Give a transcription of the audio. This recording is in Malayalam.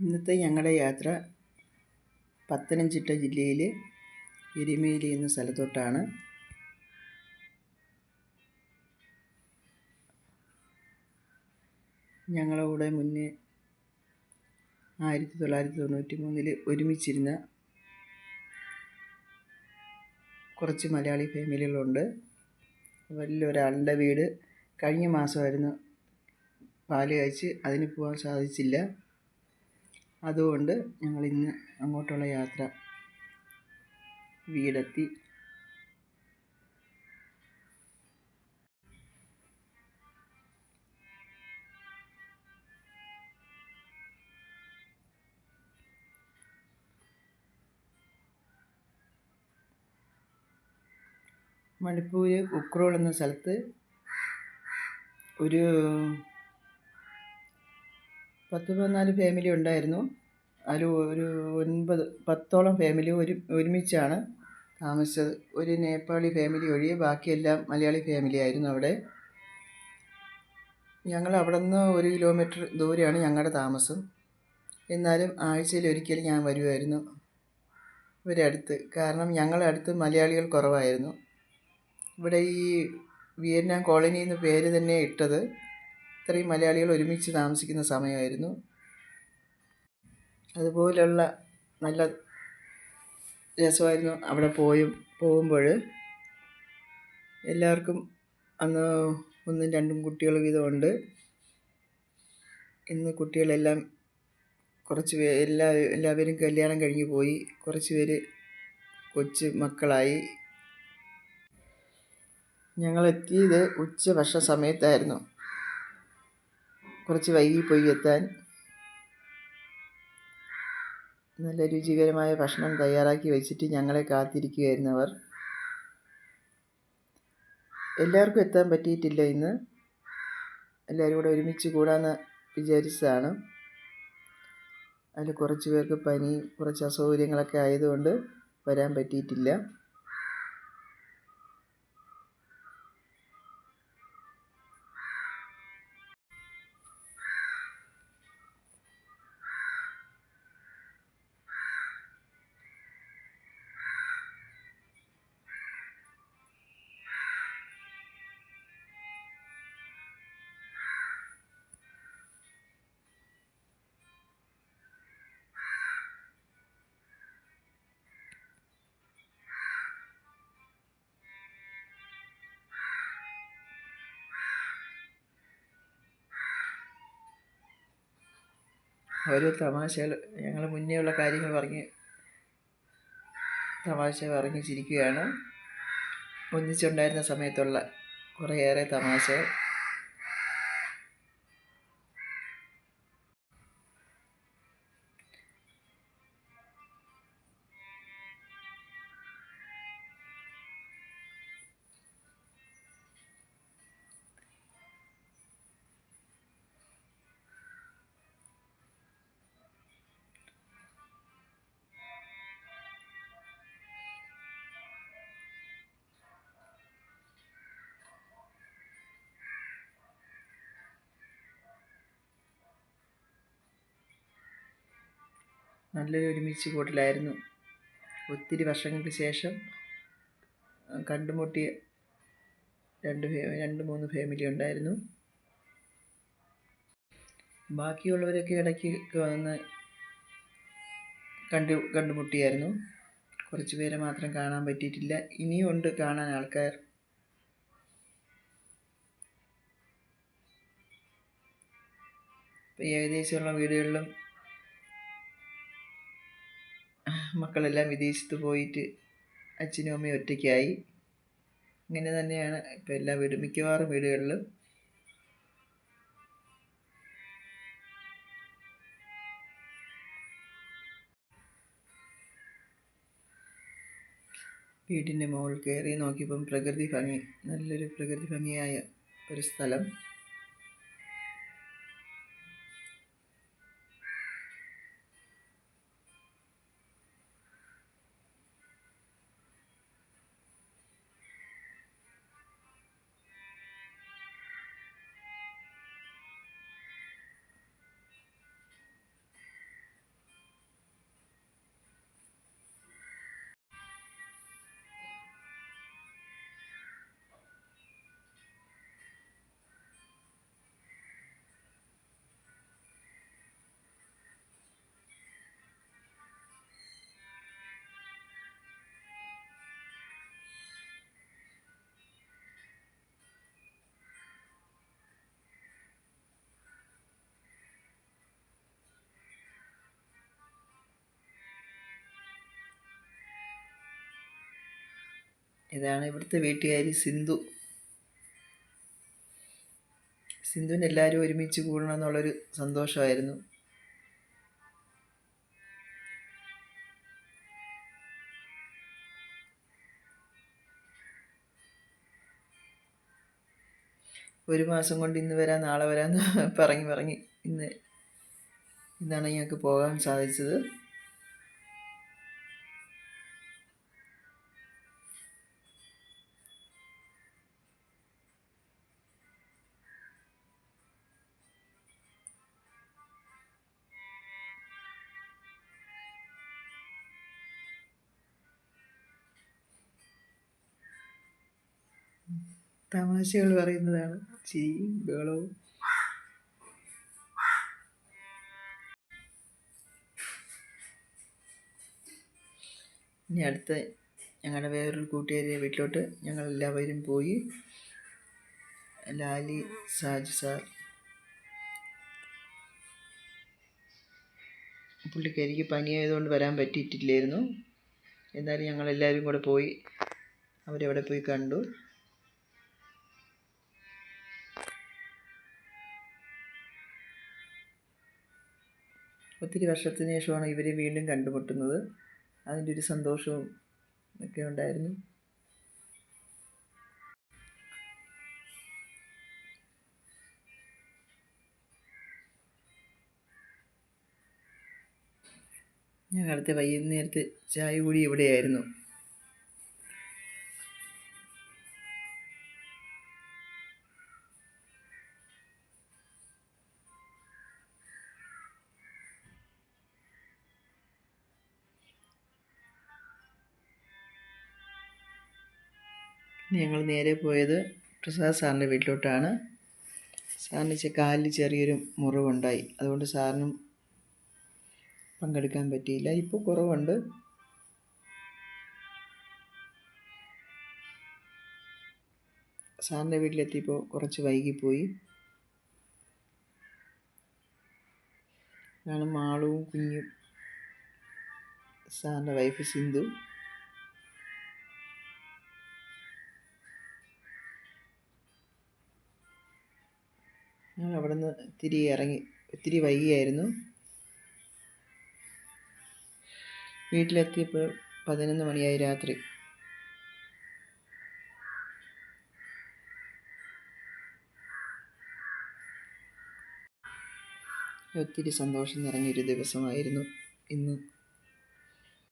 ഇന്നത്തെ ഞങ്ങളുടെ യാത്ര പത്തനംതിട്ട ജില്ലയിൽ എരുമേലി എന്ന സ്ഥലത്തോട്ടാണ്. ഞങ്ങളുടെ മുന്നേ ആയിരത്തി തൊള്ളായിരത്തി തൊണ്ണൂറ്റി മൂന്നിൽ ഒരുമിച്ചിരുന്ന കുറച്ച് മലയാളി ഫാമിലികളുണ്ട്. അവരിൽ ഒരാളുടെ വീട് കഴിഞ്ഞ മാസമായിരുന്നു പാൽ കഴിച്ച് അതിന് പോകാൻ സാധിച്ചില്ല. അതുകൊണ്ട് ഞങ്ങൾ ഇന്ന് അങ്ങോട്ടുള്ള യാത്ര വീടെത്തി. മണിപ്പൂർ ഉക്രോൾ എന്ന സ്ഥലത്ത് ഒരു പത്ത് പതിനാല് ഫാമിലി ഉണ്ടായിരുന്നു. അതിൽ ഒരു ഒൻപത് പത്തോളം ഫാമിലി ഒരു ഒരുമിച്ചാണ് താമസിച്ചത്. ഒരു നേപ്പാളി ഫാമിലി ഒഴികെ ബാക്കിയെല്ലാം മലയാളി ഫാമിലി ആയിരുന്നു അവിടെ. ഞങ്ങൾ അവിടെ നിന്ന് ഒരു കിലോമീറ്റർ ദൂരെയാണ് ഞങ്ങളുടെ താമസം. എന്നാലും ആഴ്ചയിൽ ഒരിക്കൽ ഞാൻ വരുമായിരുന്നു ഇവരടുത്ത്. കാരണം ഞങ്ങളുടെ അടുത്ത് മലയാളികൾ കുറവായിരുന്നു. ഇവിടെ ഈ വിയറ്റ്നാം കോളനി എന്ന് പേര് തന്നെ ഇട്ടത് ഇത്രയും മലയാളികൾ ഒരുമിച്ച് താമസിക്കുന്ന സമയമായിരുന്നു. അതുപോലുള്ള നല്ല രസമായിരുന്നു അവിടെ പോയും പോകുമ്പോൾ. എല്ലാവർക്കും അന്ന് ഒന്നും രണ്ടും കുട്ടികൾ വീതമുണ്ട്. ഇന്ന് കുട്ടികളെല്ലാം കുറച്ച് പേ എല്ലാ എല്ലാവരും കല്യാണം കഴിഞ്ഞ് പോയി. കുറച്ച് പേര് കൊച്ചു മക്കളായി. ഞങ്ങളെത്തിയത് ഉച്ച ഭക്ഷണ സമയത്തായിരുന്നു. കുറച്ച് വൈകി പോയി എത്താൻ. നല്ല രുചികരമായ ഭക്ഷണം തയ്യാറാക്കി വെച്ചിട്ട് ഞങ്ങളെ കാത്തിരിക്കുകയായിരുന്നു അവർ. എല്ലാവർക്കും എത്താൻ പറ്റിയിട്ടില്ല ഇന്ന്. എല്ലാവരും കൂടെ ഒരുമിച്ച് കൂടാമെന്ന് വിചാരിച്ചതാണ്. അതിൽ കുറച്ച് പേർക്ക് പനി കുറച്ച് അസൗകര്യങ്ങളൊക്കെ ആയതുകൊണ്ട് വരാൻ പറ്റിയിട്ടില്ല. ഓരോ തമാശകൾ ഞങ്ങൾ മുന്നേ ഉള്ള കാര്യങ്ങൾ പറഞ്ഞ് തമാശ പറഞ്ഞ് ചിരിക്കുകയാണ്. ഒന്നിച്ചുണ്ടായിരുന്ന സമയത്തുള്ള കുറേയേറെ തമാശകൾ. നല്ലൊരു ഒരുമിച്ച് കൂടലായിരുന്നു. ഒത്തിരി വർഷങ്ങൾക്ക് ശേഷം കണ്ടുമുട്ടിയ രണ്ട് രണ്ട് മൂന്ന് ഫാമിലി ഉണ്ടായിരുന്നു. ബാക്കിയുള്ളവരൊക്കെ ഇടയ്ക്ക് വന്ന് കണ്ടു കണ്ടുമുട്ടിയായിരുന്നു. കുറച്ച് പേരെ മാത്രം കാണാൻ പറ്റിയിട്ടില്ല. ഇനിയും ഉണ്ട് കാണാൻ ആൾക്കാർ. ഏകദേശമുള്ള വീടുകളിലും മക്കളെല്ലാം വിദേശത്ത് പോയിട്ട് അച്ഛനും അമ്മയും ഒറ്റയ്ക്കായി. ഇങ്ങനെ തന്നെയാണ് ഇപ്പോൾ എല്ലാ വീടും മിക്കവാറും വീടുകളിലും. വീടിന്റെ മുകളിൽ കയറി നോക്കിയപ്പം പ്രകൃതി ഭംഗി നല്ലൊരു പ്രകൃതി ഭംഗിയായ ഒരു സ്ഥലം. ഇതാണ് ഇവിടുത്തെ വീട്ടുകാരി സിന്ധു. സിന്ധുവിന് എല്ലാവരും ഒരുമിച്ച് കൂടണം എന്നുള്ളൊരു സന്തോഷമായിരുന്നു. ഒരു മാസം കൊണ്ട് ഇന്ന് വരാം നാളെ വരാമെന്ന് പറഞ്ഞ് പറഞ്ഞ് ഇന്ന് ഇന്നാണ് ഞങ്ങൾക്ക് പോകാൻ സാധിച്ചത്. തമാശകൾ പറയുന്നതാണ്. ചിരിയും ബഹളവും ഇനി അടുത്ത ഞങ്ങളുടെ വേറൊരു കൂട്ടുകാരിയെ വീട്ടിലോട്ട് ഞങ്ങൾ എല്ലാവരും പോയി. ലാലി സാജു സാർ. പുള്ളിക്കാരിക്ക് പനിയായതുകൊണ്ട് വരാൻ പറ്റിയിട്ടില്ലായിരുന്നു. എന്നാലും ഞങ്ങളെല്ലാവരും കൂടെ പോയി അവരവിടെ പോയി കണ്ടു. ഒത്തിരി വർഷത്തിന് ശേഷമാണ് ഇവരെ വീണ്ടും കണ്ടുമുട്ടുന്നത്. അതിന്റെ ഒരു സന്തോഷവും ഒക്കെ ഉണ്ടായിരുന്നു. ഞങ്ങളുടെ വൈകുന്നേരത്തെ ചായ കൂടി ഇവിടെയായിരുന്നു. ഞങ്ങൾ നേരെ പോയത് പ്രസാദ് സാറിന്റെ വീട്ടിലോട്ടാണ്. സാറിന് കാലിൽ ചെറിയൊരു മുറിവുണ്ടായി. അതുകൊണ്ട് സാറിനും പങ്കെടുക്കാൻ പറ്റിയില്ല. ഇപ്പോൾ കുറവുണ്ട്. സാറിന്റെ വീട്ടിലെത്തിയപ്പോൾ കുറച്ച് വൈകിപ്പോയി. ആണ് മാളുവും കുഞ്ഞും സാറിന്റെ വൈഫ് സിന്ധു. അവിടെ നിന്ന് തിരികെ ഇറങ്ങി ഒത്തിരി വൈകിയായിരുന്നു. വീട്ടിലെത്തിയപ്പോൾ പതിനൊന്ന് മണിയായി രാത്രി. ഒത്തിരി സന്തോഷം നിറഞ്ഞൊരു ദിവസമായിരുന്നു ഇന്ന്.